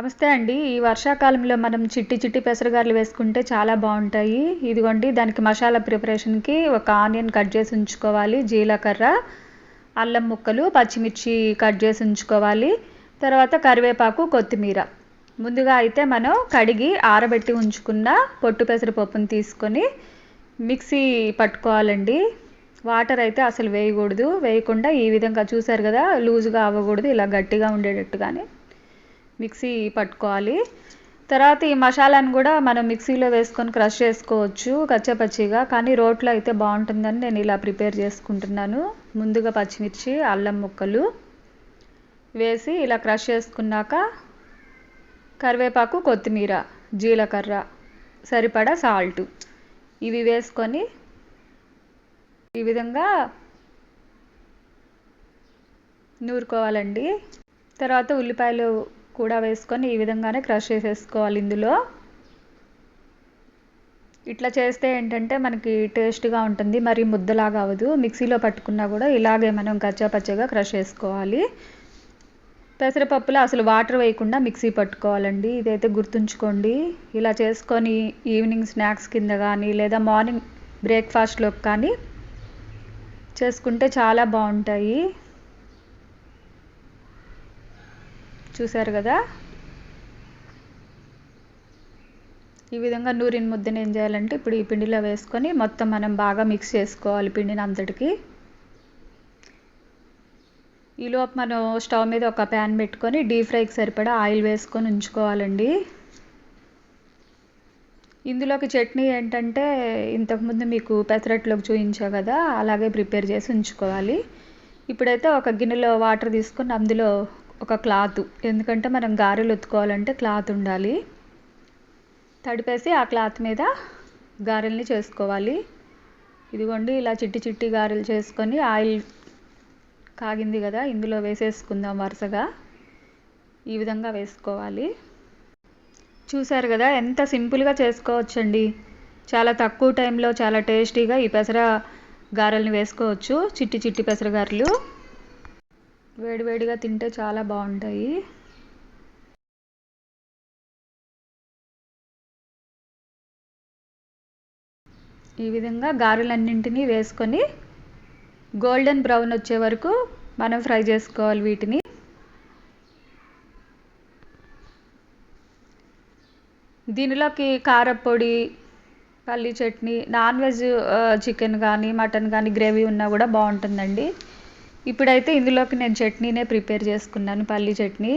నమస్తే అండి ఈ వర్షాకాలంలో మనం చిట్టి చిట్టి పెసరగారలు వేసుకుంటే చాలా బాగుంటాయి. ఇదిగోండి దానికి మసాలా ప్రిపరేషన్కి ఒక ఆనియన్ కట్ చేసి ఉంచుకోవాలి జీలకర్ర అల్లం ముక్కలు పచ్చిమిర్చి కట్ చేసి ఉంచుకోవాలి తర్వాత కరివేపాకు కొత్తిమీర. ముందుగా అయితే మనం కడిగి ఆరబెట్టి ఉంచుకున్న పొట్టు పెసరపప్పును తీసుకొని మిక్సీ పట్టుకోవాలండి. వాటర్ అయితే అసలు వేయకూడదు. వేయకుండా ఈ విధంగా చూసారు కదా లూజుగా అవ్వకూడదు ఇలా గట్టిగా ఉండేటట్టుగానే. మిక్సీ పట్టుకోవాలి. తర్వాత ఈ మసాలాను కూడా మనం మిక్సీలో వేసుకొని క్రష్ చేసుకోవచ్చు కచ్చపచ్చిగా. కానీ రోట్లో అయితే బాగుంటుందని నేను ఇలా ప్రిపేర్ చేసుకుంటున్నాను. ముందుగా పచ్చిమిర్చి అల్లం ముక్కలు వేసి ఇలా క్రష్ చేసుకున్నాక కరివేపాకు కొత్తిమీర జీలకర్ర సరిపడా సాల్ట్ ఇవి వేసుకొని ఈ విధంగా నూరుకోవాలండి. తర్వాత ఉల్లిపాయలు కూడా వేసుకొని ఈ విధంగానే క్రష్ చేసేసుకోవాలి ఇందులో. ఇట్లా చేస్తే ఏంటంటే మనకి టేస్ట్గా ఉంటుంది. మరి ముద్దలాగా అవ్వదు. మిక్సీలో పట్టుకున్నా కూడా ఇలాగే మనం కచ్చాపచ్చగా క్రష్ చేసుకోవాలి. పెసరపప్పులో అసలు వాటర్ వేయకుండా మిక్సీ పట్టుకోవాలండి. ఇదైతే గుర్తుంచుకోండి. ఇలా చేసుకొని ఈవినింగ్ స్నాక్స్ కింద కానీ లేదా మార్నింగ్ బ్రేక్ఫాస్ట్లోకి కానీ చేసుకుంటే చాలా బాగుంటాయి. చూశారు కదా? ఈ విధంగా నూరిన ముద్దను ఏం చేయాలంటే ఇప్పుడు ఈ పిండిలో వేసుకొని మొత్తం మనం బాగా మిక్స్ చేసుకోవాలి పిండిని అంతటికి. ఈలోపు మనం స్టవ్ మీద ఒక ప్యాన్ పెట్టుకొని డీప్ ఫ్రైకి సరిపడా ఆయిల్ వేసుకొని ఉంచుకోవాలండి. ఇందులోకి చట్నీ ఏంటంటే ఇంతకుముందు మీకు పెసరట్లోకి చూపించా కదా అలాగే ప్రిపేర్ చేసి ఉంచుకోవాలి. ఇప్పుడైతే ఒక గిన్నెలో వాటర్ తీసుకొని అందులో ఒక క్లాత్. ఎందుకంటే మనం గారెలు ఒత్తుకోవాలంటే క్లాత్ ఉండాలి. తడిపేసి ఆ క్లాత్ మీద గారెల్ని చేసుకోవాలి. ఇదిగోండి ఇలా చిట్టి చిట్టి గారెలు చేసుకొని ఆయిల్ కాగింది కదా ఇందులో వేసేసుకుందాం వరుసగా. ఈ విధంగా వేసుకోవాలి. చూసారు కదా ఎంత సింపుల్గా చేసుకోవచ్చండి. చాలా తక్కువ టైంలో చాలా టేస్టీగా ఈ పెసర గారెల్ని వేసుకోవచ్చు. చిట్టి చిట్టి పెసర గారెలు. వేడివేడిగా తింటే చాలా బాగుంటాయి. ఈ విధంగా గారెలన్నింటినీ వేసుకొని గోల్డెన్ బ్రౌన్ వచ్చే వరకు మనం ఫ్రై చేసుకోవాలి వీటిని. దీనిలోకి కారపొడి పల్లి చట్నీ నాన్ వెజ్ చికెన్ కానీ మటన్ కానీ గ్రేవీ ఉన్నా కూడా బాగుంటుందండి. ఇప్పుడైతే ఇందులోకి నేను చట్నీనే ప్రిపేర్ చేసుకున్నాను పల్లి చట్నీ.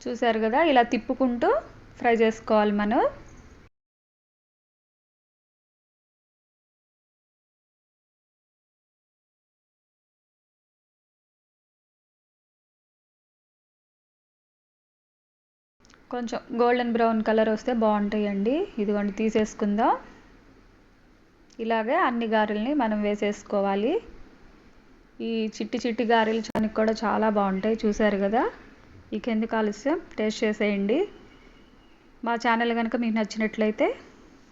చూసారు కదా ఇలా తిప్పుకుంటూ ఫ్రై చేసుకోవాలి మనం. కొంచెం గోల్డెన్ బ్రౌన్ కలర్ వస్తే బాగుంటాయండి. ఇదిగోండి తీసేసుకుందాం. ఇలాగే అన్ని గారెల్ని మనం వేసేసుకోవాలి. ఈ చిట్టి చిట్టి గారెలు చానికి కూడా చాలా బాగుంటాయి చూసారు కదా? ఇక ఎందుకు ఆలస్యం? టేస్ట్ చేసేయండి. మా ఛానల్ కనుక మీకు నచ్చినట్లయితే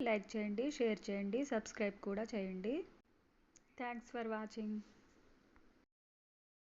లైక్ చేయండి షేర్ చేయండి సబ్స్క్రైబ్ కూడా చేయండి. Thanks for watching.